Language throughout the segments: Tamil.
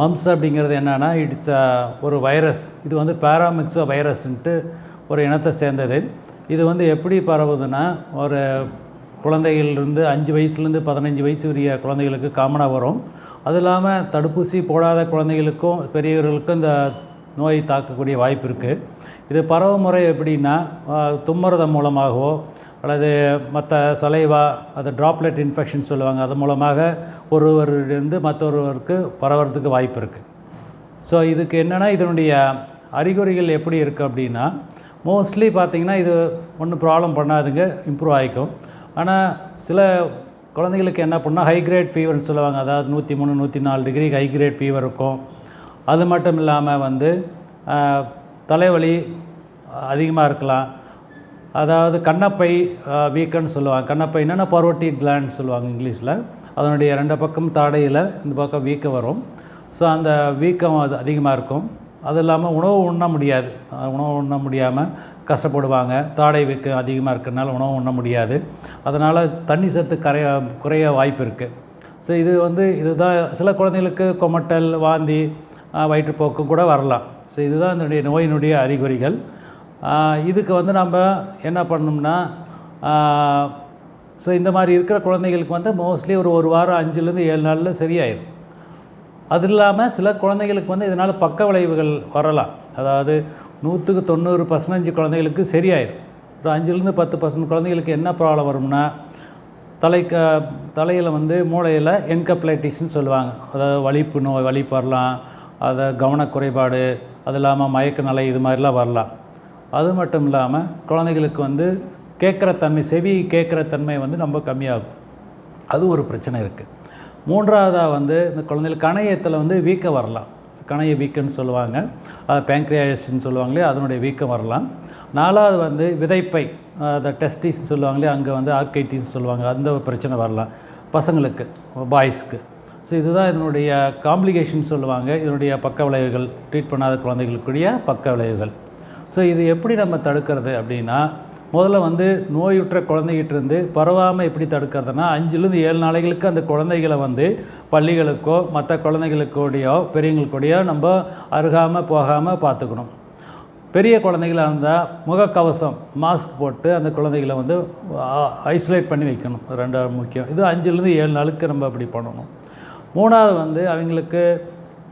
மம்ஸ் அப்படிங்கிறது என்னென்னா இட்ஸ் ஒரு வைரஸ் இது வந்து பேராமிக்ஸோ வைரஸ்ன்ட்டு ஒரு இனத்தை சேர்ந்தது. இது வந்து எப்படி பரவுதுன்னா ஒரு குழந்தைகள்லேருந்து அஞ்சு வயசுலேருந்து பதினஞ்சு வயசு உரிய குழந்தைகளுக்கு காமனாக வரும். அது இல்லாமல் தடுப்பூசி போடாத குழந்தைகளுக்கும் பெரியவர்களுக்கும் இந்த நோய் தாக்கக்கூடிய வாய்ப்பு இருக்குது இது பரவு முறை எப்படின்னா ஆஹ், தும்முறதன் மூலமாகவோ அல்லது மற்ற சலைவா அது ட்ராப்லெட் இன்ஃபெக்ஷன் சொல்லுவாங்க அது மூலமாக ஒருவரிலிருந்து மற்றொருவருக்கு பரவறதுக்கு வாய்ப்பு இருக்குது ஸோ இதுக்கு என்னென்னா இதனுடைய அறிகுறிகள் எப்படி இருக்குது அப்படின்னா மோஸ்ட்லி பார்த்தீங்கன்னா இது ஒன்றும் ப்ராப்ளம் பண்ணாதுங்க இம்ப்ரூவ் ஆகிக்கும் ஆனால் சில குழந்தைகளுக்கு என்ன பண்ணால் ஹை கிரேட் ஃபீவர்னு சொல்லுவாங்க அதாவது நூற்றி மூணு நூற்றி நாலு டிகிரி ஹை கிரேட் ஃபீவர் இருக்கும். அது மட்டும் இல்லாமல் வந்து தலைவலி அதிகமாக இருக்கலாம். அதாவது கண்ணப்பை வீக்கன்னு சொல்லுவாங்க. கண்ணப்பை என்னென்னா பரோட்டி கிளாண்ட் சொல்லுவாங்க இங்கிலீஷில். அதனுடைய ரெண்டு பக்கம் தாடையில் இந்த பக்கம் வீக்கம் வரும். ஸோ அந்த வீக்கம் அது அதிகமாக இருக்கும். அது இல்லாமல் உணவு உண்ண முடியாது. உணவு உண்ண முடியாமல் கஷ்டப்படுவாங்க. தாடை வீக்கம் அதிகமாக இருக்கிறனால உணவு உண்ண முடியாது. அதனால் தண்ணி சத்து கரைய குறைய வாய்ப்பு இருக்குது ஸோ இது வந்து இதுதான் சில குழந்தைகளுக்கு கொமட்டல் வாந்தி வயிற்றுப்போக்கு கூட வரலாம். ஸோ இதுதான் இதனுடைய நோயினுடைய அறிகுறிகள். இதுக்கு வந்து நம்ம என்ன பண்ணோம்னா ஸோ இந்த மாதிரி இருக்கிற குழந்தைகளுக்கு வந்து மோஸ்ட்லி ஒரு ஒரு வாரம் அஞ்சுலேருந்து ஏழு நாளில் சரியாயிடும் அது இல்லாமல் சில குழந்தைகளுக்கு வந்து இதனால் பக்க விளைவுகள் வரலாம். அதாவது நூற்றுக்கு தொண்ணூறு பர்சன்டேஜ் குழந்தைகளுக்கு சரியாயிடும் ஒரு அஞ்சுலேருந்து பத்து பர்சன்ட் குழந்தைகளுக்கு என்ன ப்ராப்ளம் வரும்னா தலைக்க தலையில் வந்து மூளையில் என்கஃப்ளைட்டிஸ்னு சொல்லுவாங்க. அதாவது வலிப்பு நோய் வலிப்பு வரலாம் அதை கவனக்குறைபாடு அது இல்லாமல் மயக்க நிலை இது மாதிரிலாம் வரலாம். அது மட்டும் இல்லாமல் குழந்தைகளுக்கு வந்து கேட்குற தன்மை செவி கேட்குற தன்மை வந்து ரொம்ப கம்மியாகும். அது ஒரு பிரச்சனை இருக்குது மூன்றாவதாக வந்து இந்த குழந்தைகளுக்கு கணையத்தில் வந்து வீக்கம் வரலாம். கணைய வீக்கம்னு சொல்லுவாங்க. அதை பேங்க்ரியாசின்னு சொல்லுவாங்களே அதனுடைய வீக்கம் வரலாம். நாலாவது வந்து விதைப்பை அதை டெஸ்டிஸ் சொல்லுவாங்களே அங்கே வந்து ஆர்கைட்டிஸ் சொல்லுவாங்க. அந்த ஒரு பிரச்சனை வரலாம். பசங்களுக்கு பாய்ஸ்க்கு ஸோ இதுதான் இதனுடைய காம்ப்ளிகேஷன் சொல்லுவாங்க. இதனுடைய பக்க விளைவுகள் ட்ரீட் பண்ணாத குழந்தைகளுக்குரிய பக்க விளைவுகள். ஸோ இது எப்படி நம்ம தடுக்கிறது அப்படின்னா முதல்ல வந்து நோயுற்ற குழந்தைகிட்ட இருந்து பரவாமல் எப்படி தடுக்கிறதுனா அஞ்சுலேருந்து ஏழு நாளைகளுக்கு அந்த குழந்தைகளை வந்து பள்ளிகளுக்கோ மற்ற குழந்தைகளுக்கூடையோ பெரியவங்களுக்கூடையோ நம்ம அருகாமல் போகாமல் பார்த்துக்கணும். பெரிய குழந்தைகளாக இருந்தால் முகக்கவசம் மாஸ்க் போட்டு அந்த குழந்தைகளை வந்து ஐசோலேட் பண்ணி வைக்கணும். ரெண்டாவது முக்கியம். இது அஞ்சுலேருந்து ஏழு நாளுக்கு நம்ம அப்படி பண்ணணும். மூணாவது வந்து அவங்களுக்கு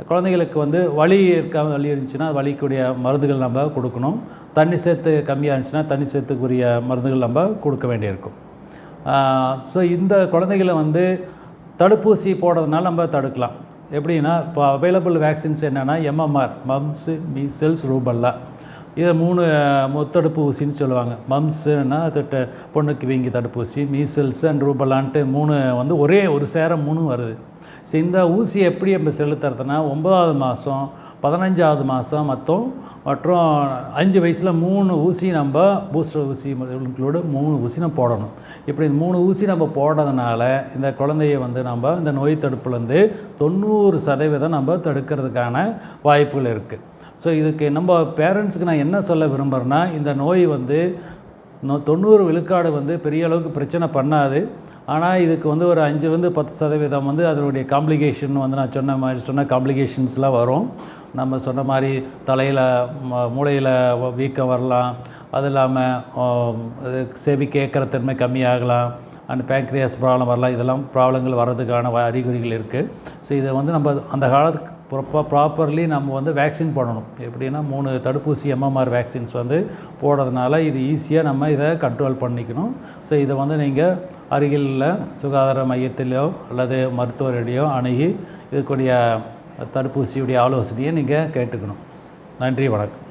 குழந்தைகளுக்கு வந்து வலி இருக்க வலி இருந்துச்சுன்னா வலிக்குரிய மருந்துகள் நம்ம கொடுக்கணும். தண்ணி சேர்த்து கம்மியாக இருந்துச்சுன்னா தண்ணி சேர்த்துக்குரிய மருந்துகள் நம்ம கொடுக்க வேண்டியிருக்கும். ஸோ இந்த குழந்தைகளை வந்து தடுப்பூசி போடுறதுனால நம்ம தடுக்கலாம். எப்படின்னா இப்போ அவைலபிள் வேக்சின்ஸ் என்னென்னா எம்எம்ஆர் மம்ஸு மீசல்ஸ் ரூபல்லா இதை மூணு முத்தடுப்பு ஊசின்னு சொல்லுவாங்க. மம்ஸுன்னா அது பொண்ணுக்கு வீங்கி தடுப்பூசி மீசல்ஸ் அண்ட் ரூபலான்ட்டு மூணு வந்து ஒரே ஒரு சேரம் மூணு வருது. ஸோ இந்த ஊசி எப்படி நம்ம செலுத்துறதுனா ஒன்பதாவது மாதம் பதினஞ்சாவது மாதம் மொத்தம் மற்றும் அஞ்சு வயசில் மூணு ஊசி நம்ம பூஸ்டர் ஊசி இன்க்ளூடு மூணு ஊசி நம்ம போடணும். இப்படி இந்த மூணு ஊசி நம்ம போடுறதுனால இந்த குழந்தைய வந்து நம்ம இந்த நோய் தடுப்புலேருந்து தொண்ணூறு சதவீதம் நம்ம தடுக்கிறதுக்கான வாய்ப்புகள் இருக்குது ஸோ இதுக்கு நம்ம பேரண்ட்ஸுக்கு நான் என்ன சொல்ல விரும்புகிறேன்னா இந்த நோய் வந்து நோ- தொண்ணூறு விழுக்காடு வந்து பெரிய அளவுக்கு பிரச்சனை பண்ணாது. ஆனால் இதுக்கு வந்து ஒரு அஞ்சு வந்து பத்து சதவீதம் வந்து அதனுடைய காம்ப்ளிகேஷன் வந்து நான் சொன்ன மாதிரி சொன்ன காம்ப்ளிகேஷன்ஸ்லாம் வரும். நம்ம சொன்ன மாதிரி தலையில் மூளையில் வீக்கம் வரலாம். அது இல்லாமல் செவி கேட்குற தன்மை கம்மியாகலாம். அண்ட் பேங்க்ரியாஸ் ப்ராப்ளம் வரலாம். இதெல்லாம் ப்ராப்ளங்கள் வர்றதுக்கான அறிகுறிகள் இருக்குது ஸோ இதை வந்து நம்ம அந்த காலத்துக்கு ப்ராப்பர் ப்ராப்பர்லி நம்ம வந்து வேக்சின் பண்ணணும். எப்படின்னா மூணு தடுப்பூசி எம்எம்ஆர் வேக்சின்ஸ் வந்து போடுறதுனால இது ஈஸியாக நம்ம இதை கண்ட்ரோல் பண்ணிக்கணும். ஸோ இதை வந்து நீங்கள் அருகில் உள்ள சுகாதார மையத்திலோ அல்லது மருத்துவரிடையோ அணுகி இதுக்குரிய தடுப்பூசியுடைய ஆலோசனையை நீங்கள் கேட்டுக்கணும். நன்றி வணக்கம்.